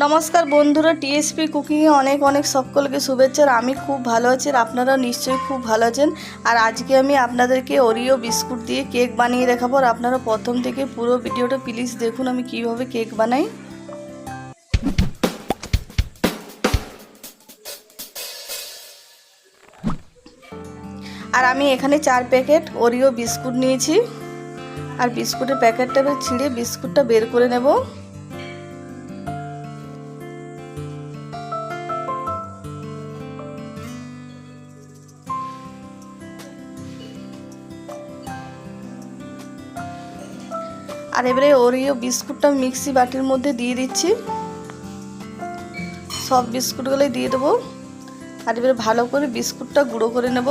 নমস্কার বন্ধুরা টিএসপি কুকিংয়ে অনেক অনেক সকলকে শুভেচ্ছা। আর আমি খুব ভালো আছি আর আপনারাও নিশ্চয়ই খুব ভালো আছেন। আর আজকে আমি আপনাদেরকে ওরিও বিস্কুট দিয়ে কেক বানিয়ে দেখাবো। আর আপনারা প্রথম থেকে পুরো ভিডিওটা প্লিজ দেখুন আমি কীভাবে কেক বানাই। আর আমি এখানে চার প্যাকেট ওরিও বিস্কুট নিয়েছি। আর বিস্কুটের প্যাকেটটা ছিঁড়ে বিস্কুটটা বের করে নেব। আর এবারে ওরিও বিস্কুটটা মিক্সি বাটির মধ্যে দিয়ে দিচ্ছি। সব বিস্কুটগুলোই দিয়ে দেবো। আর এবারে ভালো করে বিস্কুটটা গুঁড়ো করে নেব।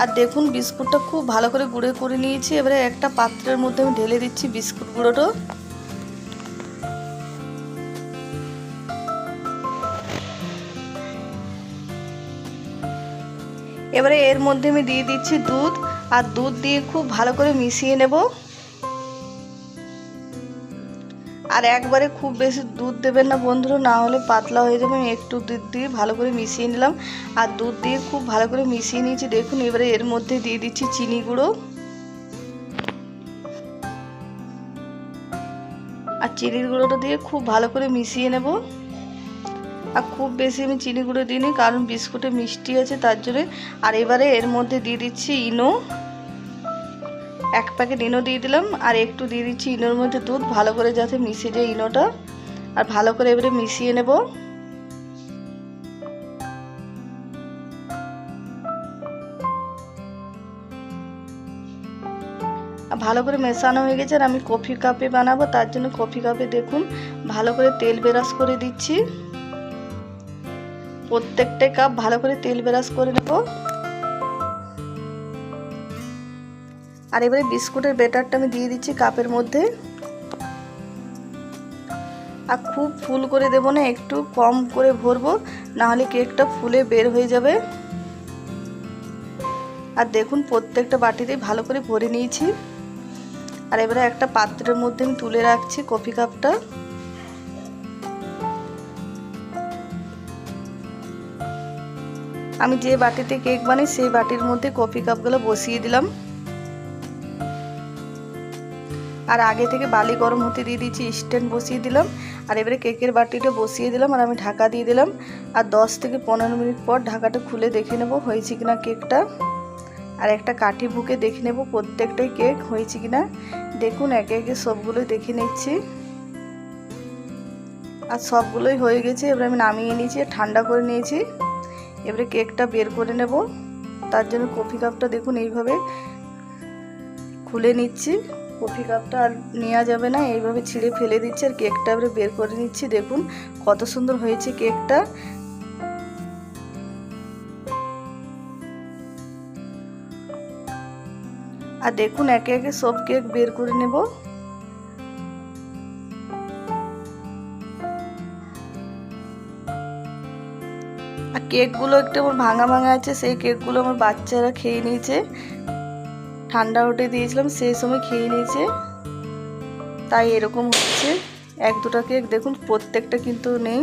আর দেখুন বিস্কুটটা খুব ভালো করে গুঁড়ো করে নিয়েছি। এবারে একটা পাত্রের মধ্যে আমি ঢেলে দিচ্ছি বিস্কুট গুঁড়োটা। এবারে এর মধ্যে আমি দিয়ে দিচ্ছি দুধ। আর দুধ দিয়ে খুব ভালো করে মিশিয়ে নেব। আর একবারে খুব বেশি দুধ দেবেন না বন্ধুরা, না হলে পাতলা হয়ে যাবে। আমি একটু দুধ দিয়ে ভালো করে মিশিয়ে নিলাম। আর দুধ দিয়ে খুব ভালো করে মিশিয়ে নিয়েছি। দেখুন, এবারে এর মধ্যে দিয়ে দিচ্ছি চিনি গুঁড়ো। আর চিনির গুঁড়োটা দিয়ে খুব ভালো করে মিশিয়ে নেব। আর খুব বেশি আমি চিনি গুঁড়ো দিইনি, কারণ বিস্কুটে মিষ্টি আছে তার জন্য। আর এবারে এর মধ্যে দিয়ে দিচ্ছি ইনো। এক প্যাকেট ইনো দিয়ে দিলাম, আর একটু দিয়ে দিচ্ছি ইনোর মধ্যে দুধ, ভালো করে যাতে মিশে যায় ইনোটা। আর ভালো করে এবারে মিশিয়ে নেব। ভালো করে মেশানো হয়ে গেছে, আর আমি কফি কাপে বানাবো, তার জন্য কফি কাপে দেখুন, ভালো করে তেল বেরাস করে দিচ্ছি। প্রত্যেকটা কাপ ভালো করে তেল বেরাস করে নেব। আর এবারে বিস্কুটের বেটারটা আমি দিয়ে দিচ্ছি কাপের মধ্যে। আর খুব ফুল করে দেব না, একটু কম করে ভরবো, নাহলে কেকটা ফুলে বের হয়ে যাবে। আর দেখুন, প্রত্যেকটা বাটিতে ভালো করে ভরে নিয়েছি। আর এবারে একটা পাত্রের মধ্যে আমি তুলে রাখছি কফি কাপটা। আমি যে বাটিতে কেক বানাই, সেই বাটির মধ্যে কফি কাপগুলো বসিয়ে দিলাম। আর আগে থেকে বালি গরম হতে দিয়ে দিয়েছি, স্ট্যান্ড বসিয়ে দিলাম। আর এবারে কেকের বাটিটা বসিয়ে দিলাম আর আমি ঢাকা দিয়ে দিলাম। আর 10 থেকে পনেরো মিনিট পর ঢাকাটা খুলে দেখে নেব হয়েছে কিনা কেকটা। আর একটা কাঠি বুকে দেখে নেব প্রত্যেকটাই কেক হয়েছে কিনা। দেখুন, একে একে সবগুলোই দেখে নিচ্ছি। আর সবগুলোই হয়ে গেছে, এবারে আমি নামিয়ে নিয়েছি ঠান্ডা করে নিয়েছি। এবারে কেকটা বের করে নেব। তার জন্য কফি কাপটা দেখুন এইভাবে খুলে নিচ্ছি। কফি কাপটা আর নেওয়া যাবে না, এইভাবে ছিঁড়ে ফেলে দিচ্ছি আর কেকটা এবারে বের করে নিচ্ছি। দেখুন কত সুন্দর হয়েছে কেকটা। আর দেখুন একে একে সব কেক বের করে নেব। আর কেকগুলো একটু আমার ভাঙা ভাঙা আছে, সেই কেকগুলো আমার বাচ্চারা খেয়ে নিয়েছে। ঠান্ডা উঠে দিয়েছিলাম, সেই সময় খেয়ে নিয়েছে। তাই এরকম হচ্ছে। এক দুটা কেক, দেখুন, প্রত্যেকটা কিন্তু নেই।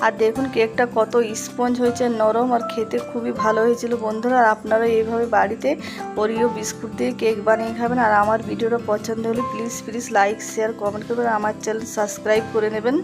আর দেখুন, কেকটা কত স্পঞ্জ হয়েছে, নরম আর খেতে খুবই ভালো হয়েছিল বন্ধুরা। আর আপনারা এইভাবে বাড়িতে ওরিও বিস্কুট দিয়ে কেক বানিয়ে খাবেন। আর আমার ভিডিওটা পছন্দ হলে please please like share comment করবেন। আমার চ্যানেল সাবস্ক্রাইব করে নেবেন।